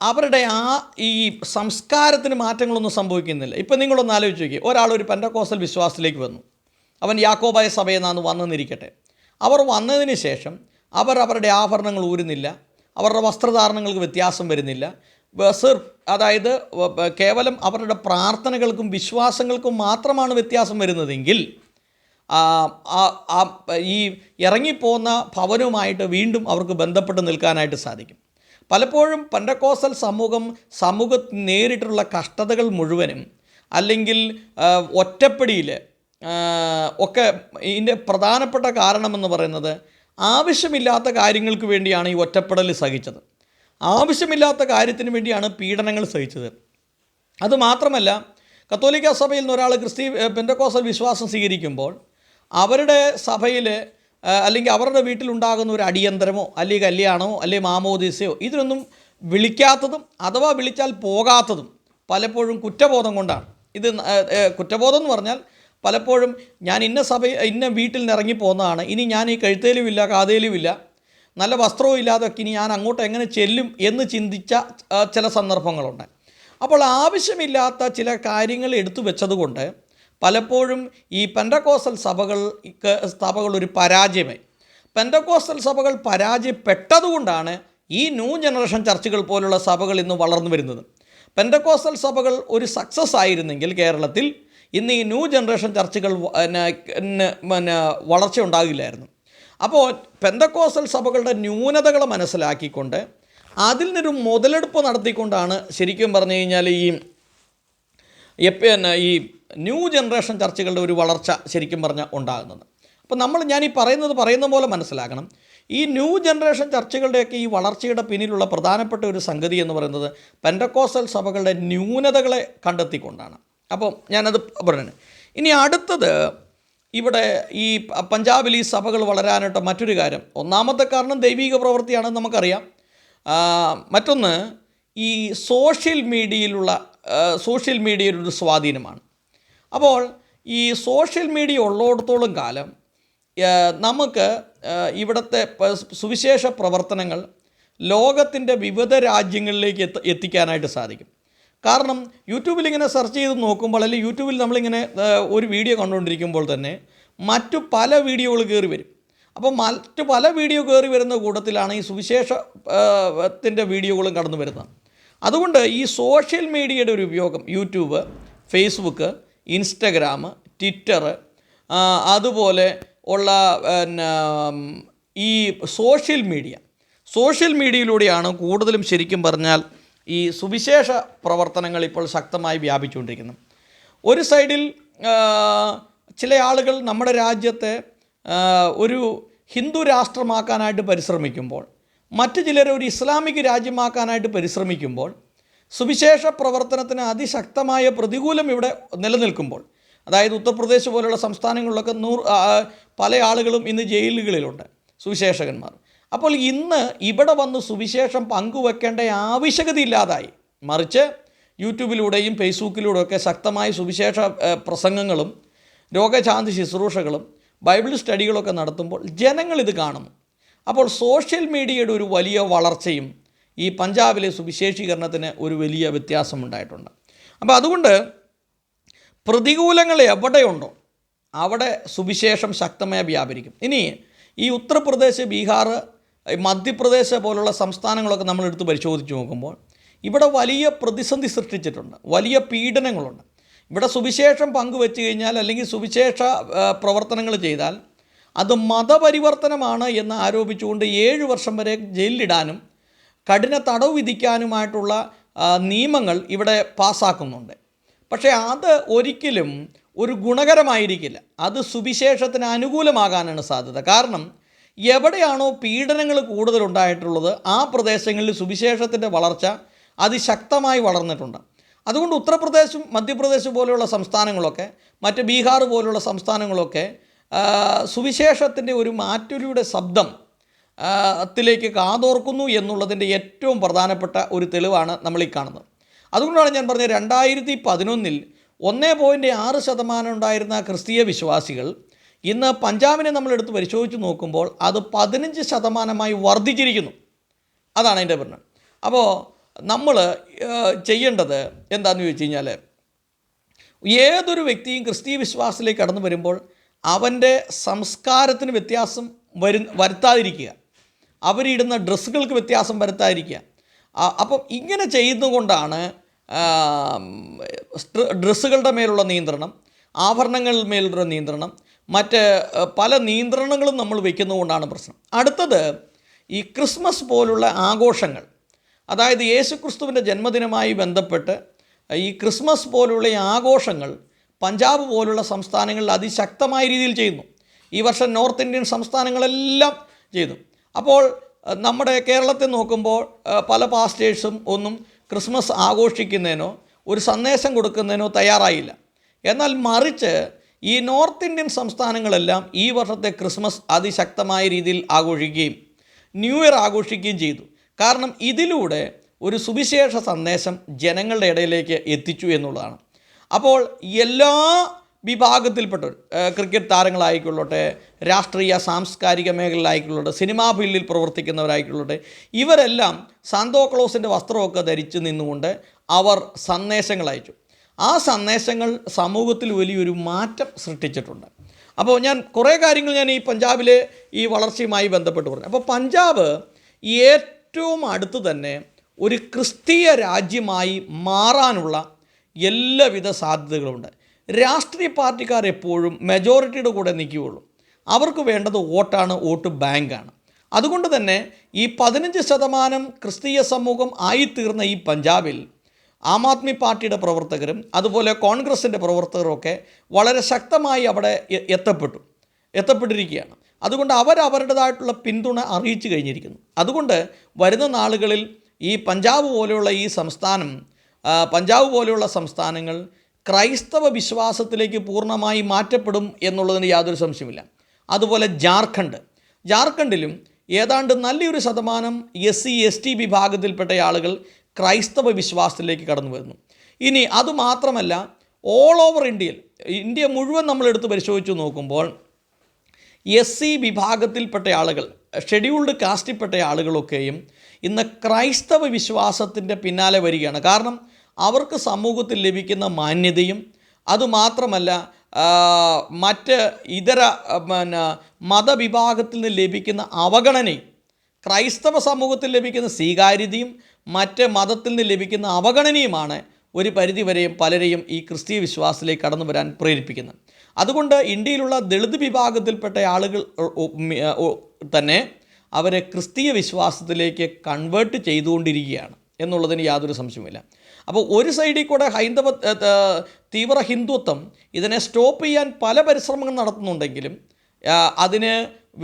അവരുടെ ആ ഈ സംസ്കാരത്തിന് മാറ്റങ്ങളൊന്നും സംഭവിക്കുന്നില്ല. ഇപ്പം നിങ്ങളൊന്ന് ആലോചിച്ച് നോക്കി ഒരാൾ ഒരു പെൻഡക്കോസൽ വിശ്വാസത്തിലേക്ക് വന്നു. അവൻ യാക്കോബായ സഭയിൽ നിന്നാണ് വന്നെന്നിരിക്കട്ടെ അവർ വന്നതിന് ശേഷം അവർ അവരുടെ ആഭരണങ്ങൾ ഊരുന്നില്ല. അവരുടെ വസ്ത്രധാരണങ്ങൾക്ക് വ്യത്യാസം വരുന്നില്ല. ബസർ അതായത് കേവലം അവരുടെ പ്രാർത്ഥനകൾക്കും വിശ്വാസങ്ങൾക്കും മാത്രമാണ് വ്യത്യാസം വരുന്നതെങ്കിൽ ഈ ഇറങ്ങിപ്പോകുന്ന ഭവനവുമായിട്ട് വീണ്ടും അവർക്ക് ബന്ധപ്പെട്ട് നിൽക്കാനായിട്ട് സാധിക്കും. പലപ്പോഴും പണ്ടക്കോസൽ സമൂഹം സമൂഹത്തിൽ നേരിട്ടുള്ള കഷ്ടതകൾ മുഴുവനും അല്ലെങ്കിൽ ഒറ്റപ്പെടിയിൽ ഒക്കെ ഇതിന്റെ പ്രധാനപ്പെട്ട കാരണമെന്ന് പറയുന്നത് ആവശ്യമില്ലാത്ത കാര്യങ്ങൾക്ക് വേണ്ടിയാണ് ഈ ഒറ്റപ്പെടൽ സഹിച്ചത്. ആവശ്യമില്ലാത്ത കാര്യത്തിന് വേണ്ടിയാണ് പീഡനങ്ങൾ സഹിച്ചത്. അതുമാത്രമല്ല കത്തോലിക്ക സഭയിൽ നിന്ന് ഒരാൾ ക്രിസ്തി പെൻഡക്കോസൽ വിശ്വാസം സ്വീകരിക്കുമ്പോൾ അവരുടെ സഭയിൽ അല്ലെങ്കിൽ അവരുടെ വീട്ടിലുണ്ടാകുന്ന ഒരു അടിയന്തരമോ അല്ലെങ്കിൽ കല്യാണമോ അല്ലെങ്കിൽ മാമോദീസയോ ഇതിനൊന്നും വിളിക്കാത്തതും അഥവാ വിളിച്ചാൽ പോകാത്തതും പലപ്പോഴും കുറ്റബോധം കൊണ്ടാണ്. ഇത് കുറ്റബോധം എന്ന് പറഞ്ഞാൽ പലപ്പോഴും ഞാൻ ഇന്ന സഭ ഇന്ന വീട്ടിൽ നിന്ന് ഇറങ്ങി പോകുന്നതാണ് ഇനി ഞാൻ ഈ കഴുത്തേലുമില്ല കാതേലുമില്ല നല്ല വസ്ത്രവും ഇല്ലാതൊക്കെ ഇനി ഞാൻ അങ്ങോട്ട് എങ്ങനെ ചെല്ലും എന്ന് ചിന്തിച്ച ചില സന്ദർഭങ്ങളുണ്ട്. അപ്പോൾ ആവശ്യമില്ലാത്ത ചില കാര്യങ്ങൾ എടുത്തു വെച്ചതുകൊണ്ട് പലപ്പോഴും ഈ പെൻഡക്കോസൽ സഭകൾക്ക് സഭകൾ ഒരു പരാജയമായി. പെൻഡക്കോസൽ സഭകൾ പരാജയപ്പെട്ടതുകൊണ്ടാണ് ഈ ന്യൂ ജനറേഷൻ ചർച്ചുകൾ പോലുള്ള സഭകൾ ഇന്ന് വളർന്നു വരുന്നത്. പെൻഡക്കോസൽ സഭകൾ ഒരു സക്സസ് ആയിരുന്നെങ്കിൽ കേരളത്തിൽ ഇന്ന് ഈ ന്യൂ ജനറേഷൻ ചർച്ചുകൾ പിന്നെ പിന്നെ വളർച്ച ഉണ്ടാകില്ലായിരുന്നു. അപ്പോൾ പെന്തക്കോസൽ സഭകളുടെ ന്യൂനതകൾ മനസ്സിലാക്കിക്കൊണ്ട് അതിൽ നിന്നൊരു മുതലെടുപ്പ് നടത്തിക്കൊണ്ടാണ് ശരിക്കും പറഞ്ഞു കഴിഞ്ഞാൽ ഈ പിന്നെ ഈ ന്യൂ ജനറേഷൻ ചർച്ചകളുടെ ഒരു വളർച്ച ശരിക്കും പറഞ്ഞാൽ ഉണ്ടാകുന്നത്. അപ്പോൾ നമ്മൾ ഞാൻ ഈ പറയുന്നത് പറയുന്ന പോലെ മനസ്സിലാക്കണം. ഈ ന്യൂ ജനറേഷൻ ചർച്ചകളുടെയൊക്കെ ഈ വളർച്ചയുടെ പിന്നിലുള്ള പ്രധാനപ്പെട്ട ഒരു സംഗതി എന്ന് പറയുന്നത് പെൻഡക്കോസൽ സഭകളുടെ ന്യൂനതകളെ കണ്ടെത്തിക്കൊണ്ടാണ്. അപ്പോൾ ഞാനത് പറഞ്ഞു ഇനി അടുത്തത് ഇവിടെ ഈ പഞ്ചാബിൽ ഈ സഭകൾ വളരാനായിട്ട് മറ്റൊരു കാര്യം. ഒന്നാമത്തെ കാരണം ദൈവിക പ്രവൃത്തിയാണെന്ന് നമുക്കറിയാം. മറ്റൊന്ന് ഈ സോഷ്യൽ മീഡിയയിലുള്ള സോഷ്യൽ മീഡിയയുടെ സ്വാധീനമാണ്. അപ്പോൾ ഈ സോഷ്യൽ മീഡിയ ഉള്ളിടത്തോളം കാലം നമുക്ക് ഇവിടുത്തെ സുവിശേഷ പ്രവർത്തനങ്ങൾ ലോകത്തിന്റെ വിവിധ രാജ്യങ്ങളിലേക്ക് എത്തി എത്തിക്കാനായിട്ട് സാധിക്കും. കാരണം യൂട്യൂബിൽ ഇങ്ങനെ സെർച്ച് ചെയ്ത് നോക്കുമ്പോൾ അല്ലെങ്കിൽ യൂട്യൂബിൽ നമ്മളിങ്ങനെ ഒരു വീഡിയോ കണ്ടുകൊണ്ടിരിക്കുമ്പോൾ തന്നെ മറ്റു പല വീഡിയോകൾ കയറി വരും. അപ്പോൾ മറ്റു പല വീഡിയോ കയറി വരുന്ന കൂട്ടത്തിലാണ് ഈ സുവിശേഷ ത്തിന്റെ വീഡിയോകളും കടന്നു വരുന്നത്. അതുകൊണ്ട് ഈ സോഷ്യൽ മീഡിയയുടെ ഒരു ഉപയോഗം യൂട്യൂബ് ഫേസ്ബുക്ക് ഇൻസ്റ്റഗ്രാം ട്വിറ്റർ അതുപോലെ ഉള്ള പിന്നെ ഈ സോഷ്യൽ മീഡിയ സോഷ്യൽ മീഡിയയിലൂടെയാണ് കൂടുതലും ശരിക്കും പറഞ്ഞാൽ ഈ സുവിശേഷ പ്രവർത്തനങ്ങൾ ഇപ്പോൾ ശക്തമായി വ്യാപിച്ചുകൊണ്ടിരിക്കുന്നു. ഒരു സൈഡിൽ ചില ആളുകൾ നമ്മുടെ രാജ്യത്തെ ഒരു ഹിന്ദു രാഷ്ട്രമാക്കാനായിട്ട് പരിശ്രമിക്കുമ്പോൾ മറ്റു ചിലർ ഒരു ഇസ്ലാമിക് രാജ്യമാക്കാനായിട്ട് പരിശ്രമിക്കുമ്പോൾ സുവിശേഷ പ്രവർത്തനത്തിന് അതിശക്തമായ പ്രതികൂലം ഇവിടെ നിലനിൽക്കുമ്പോൾ അതായത് ഉത്തർപ്രദേശ് പോലുള്ള സംസ്ഥാനങ്ങളിലൊക്കെ നൂറ് പല ആളുകളും ഇന്ന് ജയിലുകളിലുണ്ട് സുവിശേഷകന്മാർ. അപ്പോൾ ഇന്ന് ഇവിടെ വന്ന് സുവിശേഷം പങ്കുവെക്കേണ്ട ആവശ്യകത ഇല്ലാതായി മറിച്ച് യൂട്യൂബിലൂടെയും ഫേസ്ബുക്കിലൂടെയൊക്കെ ശക്തമായ സുവിശേഷ പ്രസംഗങ്ങളും രോഗശാന്തി ശുശ്രൂഷകളും ബൈബിൾ സ്റ്റഡികളൊക്കെ നടത്തുമ്പോൾ ജനങ്ങൾ ഇത് കാണുന്നു. അപ്പോൾ സോഷ്യൽ മീഡിയയുടെ ഒരു വലിയ വളർച്ചയും ഈ പഞ്ചാബിലെ സുവിശേഷീകരണത്തിന് ഒരു വലിയ വ്യത്യാസമുണ്ടായിട്ടുണ്ട് അപ്പോൾ അതുകൊണ്ട് പ്രതികൂലങ്ങൾ എവിടെയുണ്ടോ അവിടെ സുവിശേഷം ശക്തമായി വ്യാപരിക്കും. ഇനി ഈ ഉത്തർപ്രദേശ് ബീഹാർ മധ്യപ്രദേശ് പോലുള്ള സംസ്ഥാനങ്ങളൊക്കെ നമ്മൾ എടുത്ത് പരിശോധിച്ച് നോക്കുമ്പോൾ ഇവിടെ വലിയ പ്രതിസന്ധി സൃഷ്ടിച്ചിട്ടുണ്ട്. വലിയ പീഡനങ്ങളുണ്ട്. ഇവിടെ സുവിശേഷം പങ്കുവെച്ച് കഴിഞ്ഞാൽ അല്ലെങ്കിൽ സുവിശേഷ പ്രവർത്തനങ്ങൾ ചെയ്താൽ അത് മതപരിവർത്തനമാണ് എന്ന് ആരോപിച്ചുകൊണ്ട് ഏഴ് വർഷം വരെ ജയിലിലിടാനും കഠിന തടവ് വിധിക്കാനുമായിട്ടുള്ള നിയമങ്ങൾ ഇവിടെ പാസ്സാക്കുന്നുണ്ട് പക്ഷേ അത് ഒരിക്കലും ഒരു ഗുണകരമായിരിക്കില്ല. അത് സുവിശേഷത്തിന് അനുകൂലമാകാനാണ് സാധ്യത. കാരണം എവിടെയാണോ പീഡനങ്ങൾ കൂടുതലുണ്ടായിട്ടുള്ളത് ആ പ്രദേശങ്ങളിൽ സുവിശേഷത്തിന്റെ വളർച്ച അതിശക്തമായി വളർന്നിട്ടുണ്ട്. അതുകൊണ്ട് ഉത്തർപ്രദേശും മധ്യപ്രദേശ് പോലെയുള്ള സംസ്ഥാനങ്ങളൊക്കെ മറ്റ് ബീഹാർ പോലെയുള്ള സംസ്ഥാനങ്ങളൊക്കെ സുവിശേഷത്തിന്റെ ഒരു മാറ്റുലിയുടെ ശബ്ദം ത്തിലേക്ക് കാതോർക്കുന്നു എന്നുള്ളതിന്റെ ഏറ്റവും പ്രധാനപ്പെട്ട ഒരു തെളിവാണ് നമ്മൾ ഈ കാണുന്നത്. അതുകൊണ്ടാണ് ഞാൻ പറഞ്ഞത് രണ്ടായിരത്തി പതിനൊന്നിൽ ഒന്നേ പോയിന്റ് ആറ് ശതമാനം ഉണ്ടായിരുന്ന ക്രിസ്തീയ വിശ്വാസികൾ ഇന്ന് പഞ്ചാബിനെ നമ്മൾ നമ്മളെടുത്ത് പരിശോധിച്ച് നോക്കുമ്പോൾ അത് പതിനഞ്ച് ശതമാനമായി വർദ്ധിച്ചിരിക്കുന്നു. അതാണ് അതിന്റെ പ്രശ്നം. അപ്പോൾ നമ്മൾ ചെയ്യേണ്ടത് എന്താണെന്ന് ചോദിച്ചു കഴിഞ്ഞാൽ ഏതൊരു വ്യക്തിയും ക്രിസ്തീയ വിശ്വാസത്തിലേക്ക് കടന്നു വരുമ്പോൾ അവന്റെ സംസ്കാരത്തിന് വ്യത്യാസം വരു വരുത്താതിരിക്കുക. അവരിടുന്ന ഡ്രസ്സുകൾക്ക് വ്യത്യാസം വരുത്താതിരിക്കുക. അപ്പം ഇങ്ങനെ ചെയ്യുന്നുകൊണ്ടാണ് ഡ്രസ്സുകളുടെ മേലുള്ള നിയന്ത്രണം ആഭരണങ്ങളിൽ മേലുള്ള നിയന്ത്രണം മറ്റ് പല നിയന്ത്രണങ്ങളും നമ്മൾ വയ്ക്കുന്നതുകൊണ്ടാണ് പ്രശ്നം. അടുത്തത് ഈ ക്രിസ്മസ് പോലുള്ള ആഘോഷങ്ങൾ. അതായത് യേശുക്രിസ്തുവിന്റെ ജന്മദിനമായി ബന്ധപ്പെട്ട് ഈ ക്രിസ്മസ് പോലുള്ള ആഘോഷങ്ങൾ പഞ്ചാബ് പോലുള്ള സംസ്ഥാനങ്ങളിൽ അതിശക്തമായ രീതിയിൽ ചെയ്യുന്നു. ഈ വർഷം നോർത്ത് ഇന്ത്യൻ സംസ്ഥാനങ്ങളെല്ലാം ചെയ്തു. അപ്പോൾ നമ്മുടെ കേരളത്തെ നോക്കുമ്പോൾ പല പാസ്റ്റേഴ്സും ഒന്നും ക്രിസ്മസ് ആഘോഷിക്കുന്നതിനോ ഒരു സന്ദേശം കൊടുക്കുന്നതിനോ തയ്യാറായില്ല. എന്നാൽ മറിച്ച് ഈ നോർത്ത് ഇന്ത്യൻ സംസ്ഥാനങ്ങളെല്ലാം ഈ വർഷത്തെ ക്രിസ്മസ് അതിശക്തമായ രീതിയിൽ ആഘോഷിക്കുകയും ന്യൂ ഇയർ ആഘോഷിക്കുകയും ചെയ്തു. കാരണം ഇതിലൂടെ ഒരു സുവിശേഷ സന്ദേശം ജനങ്ങളുടെ ഇടയിലേക്ക് എത്തിച്ചു എന്നുള്ളതാണ്. അപ്പോൾ എല്ലാ വിഭാഗത്തിൽപ്പെട്ട ക്രിക്കറ്റ് താരങ്ങളായിക്കൊള്ളട്ടെ രാഷ്ട്രീയ സാംസ്കാരിക മേഖലയിലായിക്കൊള്ളട്ടെ സിനിമാ ഫീൽഡിൽ പ്രവർത്തിക്കുന്നവരായിക്കൊള്ളട്ടെ ഇവരെല്ലാം സാന്തോക്ലോസിന്റെ വസ്ത്രമൊക്കെ ധരിച്ചു നിന്നുകൊണ്ട് അവർ സന്ദേശങ്ങൾ അയച്ചു ആ സന്ദേശങ്ങൾ സമൂഹത്തിൽ വലിയൊരു മാറ്റം സൃഷ്ടിച്ചിട്ടുണ്ട്. അപ്പോൾ ഞാൻ കുറേ കാര്യങ്ങൾ ഞാൻ ഈ പഞ്ചാബിലെ ഈ വളർച്ചയുമായി ബന്ധപ്പെട്ട് പറഞ്ഞു. അപ്പോൾ പഞ്ചാബ് ഏറ്റവും അടുത്ത് തന്നെ ഒരു ക്രിസ്തീയ രാജ്യമായി മാറാനുള്ള എല്ലാവിധ സാധ്യതകളുണ്ട്. രാഷ്ട്രീയ പാർട്ടിക്കാർ എപ്പോഴും മെജോറിറ്റിയുടെ കൂടെ നിൽക്കുകയുള്ളൂ. അവർക്ക് വേണ്ടത് വോട്ടാണ് വോട്ട് ബാങ്കാണ്. അതുകൊണ്ട് തന്നെ ഈ പതിനഞ്ച് ശതമാനം ക്രിസ്തീയ സമൂഹം ആയിത്തീർന്ന ഈ പഞ്ചാബിൽ ആം ആദ്മി പാർട്ടിയുടെ പ്രവർത്തകരും അതുപോലെ കോൺഗ്രസിന്റെ പ്രവർത്തകരൊക്കെ വളരെ ശക്തമായി അവിടെ എത്തപ്പെട്ടു. എത്തപ്പെട്ടിരിക്കുകയാണ്. അതുകൊണ്ട് അവർ അവരുടേതായിട്ടുള്ള പിന്തുണ അറിയിച്ചു കഴിഞ്ഞിരിക്കുന്നു. അതുകൊണ്ട് വരുന്ന നാളുകളിൽ ഈ പഞ്ചാബ് പോലെയുള്ള ഈ സംസ്ഥാനം പഞ്ചാബ് പോലെയുള്ള സംസ്ഥാനങ്ങൾ ക്രൈസ്തവ വിശ്വാസത്തിലേക്ക് പൂർണമായി മാറ്റപ്പെടും എന്നുള്ളതിന് യാതൊരു സംശയമില്ല അതുപോലെ ജാർഖണ്ഡ്. ജാർഖണ്ഡിലും ഏതാണ്ട് നല്ലൊരു ശതമാനം എസ് സി എസ് ടി വിഭാഗത്തിൽപ്പെട്ട ആളുകൾ ക്രൈസ്തവ വിശ്വാസത്തിലേക്ക് കടന്നു വരുന്നു. ഇനി അതുമാത്രമല്ല ഓൾ ഓവർ ഇന്ത്യയിൽ ഇന്ത്യ മുഴുവൻ നമ്മൾ നമ്മളെടുത്ത് പരിശോധിച്ച് നോക്കുമ്പോൾ എസ് സി വിഭാഗത്തിൽപ്പെട്ട ആളുകൾ ഷെഡ്യൂൾഡ് കാസ്റ്റിൽപ്പെട്ട ആളുകളൊക്കെയും ഇന്ന് ക്രൈസ്തവ വിശ്വാസത്തിന്റെ പിന്നാലെ വരികയാണ്. കാരണം അവർക്ക് സമൂഹത്തിൽ ലഭിക്കുന്ന മാന്യതയും അതുമാത്രമല്ല മറ്റ് ഇതര പിന്നെ മതവിഭാഗത്തിൽ നിന്ന് ലഭിക്കുന്ന അവഗണനയും ക്രൈസ്തവ സമൂഹത്തിൽ ലഭിക്കുന്ന സ്വീകാര്യതയും മറ്റ് മതത്തിൽ നിന്ന് ലഭിക്കുന്ന അവഗണനയുമാണ് ഒരു പരിധിവരെയും പലരെയും ഈ ക്രിസ്തീയ വിശ്വാസത്തിലേക്ക് കടന്നു വരാൻ പ്രേരിപ്പിക്കുന്നത്. അതുകൊണ്ട് ഇന്ത്യയിലുള്ള ദളിത് വിഭാഗത്തിൽപ്പെട്ട ആളുകൾ തന്നെ അവരെ ക്രിസ്തീയ വിശ്വാസത്തിലേക്ക് കൺവേർട്ട് ചെയ്തുകൊണ്ടിരിക്കുകയാണ് എന്നുള്ളതിന് യാതൊരു സംശയവുമില്ല. അപ്പോൾ ഒരു സൈഡിൽ കൂടെ ഹൈന്ദവ തീവ്ര ഹിന്ദുത്വം ഇതിനെ സ്റ്റോപ്പ് ചെയ്യാൻ പല പരിശ്രമങ്ങൾ നടത്തുന്നുണ്ടെങ്കിലും അതിന്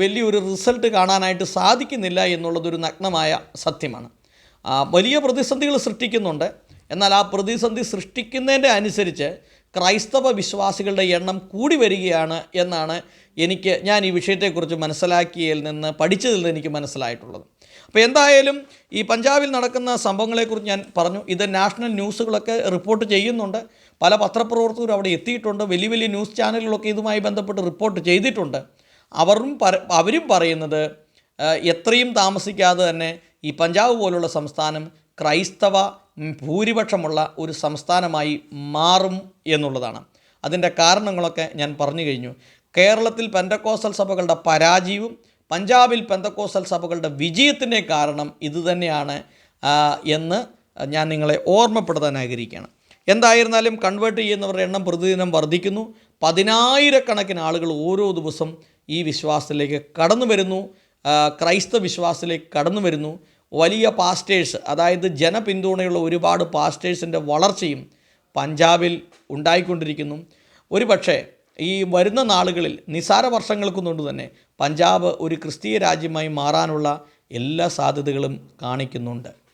വലിയൊരു റിസൾട്ട് കാണാനായിട്ട് സാധിക്കുന്നില്ല എന്നുള്ളതൊരു നഗ്നമായ സത്യമാണ്. വലിയ പ്രതിസന്ധികൾ സൃഷ്ടിക്കുന്നുണ്ട്. എന്നാൽ ആ പ്രതിസന്ധി സൃഷ്ടിക്കുന്നതിന്റെ അനുസരിച്ച് ക്രൈസ്തവ വിശ്വാസികളുടെ എണ്ണം കൂടി വരികയാണ് എന്നാണ് എനിക്ക് ഞാൻ ഈ വിഷയത്തെക്കുറിച്ച് മനസ്സിലാക്കിയതിൽ നിന്ന് പഠിച്ചതിൽ നിന്ന് എനിക്ക് മനസ്സിലായിട്ടുള്ളത്. അപ്പോൾ എന്തായാലും ഈ പഞ്ചാബിൽ നടക്കുന്ന സംഭവങ്ങളെക്കുറിച്ച് ഞാൻ പറഞ്ഞു. ഇത് നാഷണൽ ന്യൂസുകളൊക്കെ റിപ്പോർട്ട് ചെയ്യുന്നുണ്ട്. പല പത്രപ്രവർത്തകരും അവിടെ എത്തിയിട്ടുണ്ട്. വലിയ വലിയ ന്യൂസ് ചാനലുകളൊക്കെ ഇതുമായി ബന്ധപ്പെട്ട് റിപ്പോർട്ട് ചെയ്തിട്ടുണ്ട്. അവരും അവരും പറയുന്നത് എത്രയും താമസിക്കാതെ തന്നെ ഈ പഞ്ചാബ് പോലുള്ള സംസ്ഥാനം ക്രൈസ്തവ ഭൂരിപക്ഷമുള്ള ഒരു സംസ്ഥാനമായി മാറും എന്നുള്ളതാണ്. അതിന്റെ കാരണങ്ങളൊക്കെ ഞാൻ പറഞ്ഞു കഴിഞ്ഞു. കേരളത്തിൽ പെന്തക്കോസൽ സഭകളുടെ പരാജയവും പഞ്ചാബിൽ പെന്തക്കോസൽ സഭകളുടെ വിജയത്തിന്റെ കാരണം ഇതുതന്നെയാണ് എന്ന് ഞാൻ നിങ്ങളെ ഓർമ്മപ്പെടുത്താൻ ആഗ്രഹിക്കുകയാണ്. എന്തായിരുന്നാലും കൺവേർട്ട് ചെയ്യുന്നവരുടെ എണ്ണം പ്രതിദിനം വർദ്ധിക്കുന്നു. പതിനായിരക്കണക്കിന് ആളുകൾ ഓരോ ദിവസം ഈ വിശ്വാസത്തിലേക്ക് കടന്നു വരുന്നു. ക്രൈസ്തവ വിശ്വാസത്തിലേക്ക് കടന്നു വരുന്നു. വലിയ പാസ്റ്റേഴ്സ് അതായത് ജനപിന്തുണയുള്ള ഒരുപാട് പാസ്റ്റേഴ്സിന്റെ വളർച്ചയും പഞ്ചാബിൽ ഉണ്ടായിക്കൊണ്ടിരിക്കുന്നു. ഒരു പക്ഷേ ഈ വരുന്ന നാളുകളിൽ നിസാര വർഷങ്ങൾക്ക് വർഷങ്ങൾക്കൊന്നുകൊണ്ട് തന്നെ പഞ്ചാബ് ഒരു ക്രിസ്തീയ രാജ്യമായി മാറാനുള്ള എല്ലാ സാധ്യതകളും കാണിക്കുന്നുണ്ട്.